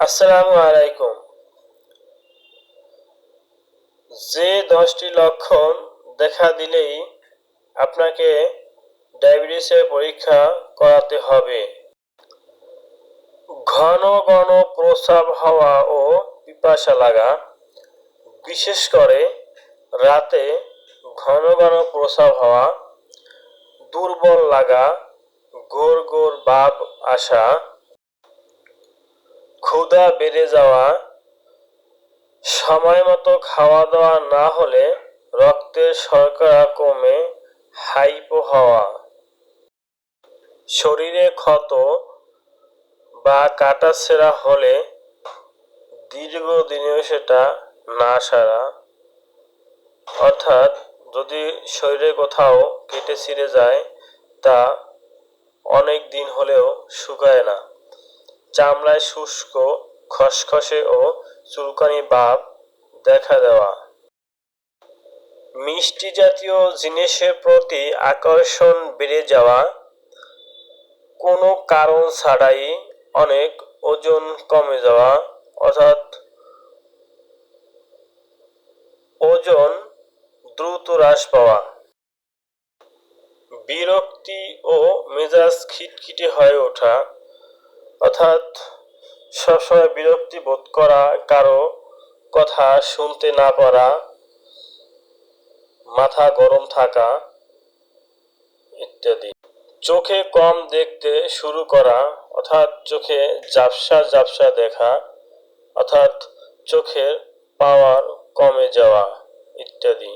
আসসালামু আলাইকুম। যে দশটি লক্ষণ দেখা দিলেই আপনাকে ডায়াবেটিসের পরীক্ষা করাতে হবে। ঘন ঘন প্রস্রাব হওয়া ও পিপাসা লাগা, বিশেষ করে রাতে ঘন ঘন প্রস্রাব হওয়া, দুর্বল লাগা, গোর গোর ভাব আসা ক্ষুধা বেড়ে যাওয়া সময় মতো খাওয়া দাওয়া না হলে রক্তের শর্করা কমে হাইপো হওয়া। শরীরে ক্ষত বা কাটাছেঁড়া হলে দীর্ঘদিনেও সেটা না সারা। অর্থাৎ যদি শরীরে কোথাও কেটে ছিঁড়ে যায়, তা অনেক দিন হলেও শুকায় না। চামড়ায় শুষ্ক, খসখসে ও চুলকানি ভাব দেখা দেওয়া। মিষ্টি জাতীয় জিনিসের প্রতি আকর্ষণ বেড়ে যাওয়া। কোনো কারণ ছাড়াই অনেক ওজন কমে যাওয়া, অর্থাৎ ওজন দ্রুত হ্রাস পাওয়া। বিরক্তি ও মেজাজ খিটখিটে হয়ে ওঠা। অর্থাৎ সবসময় বিরক্তি বোধ করা, কারও কথা শুনতে না পারা, মাথা গরম থাকা ইত্যাদি। চোখে কম দেখতে শুরু করা, অর্থাৎ চোখে ঝাপসা জাপসা দেখা, অর্থাৎ চোখের পাওয়ার কমে যাওয়া ইত্যাদি।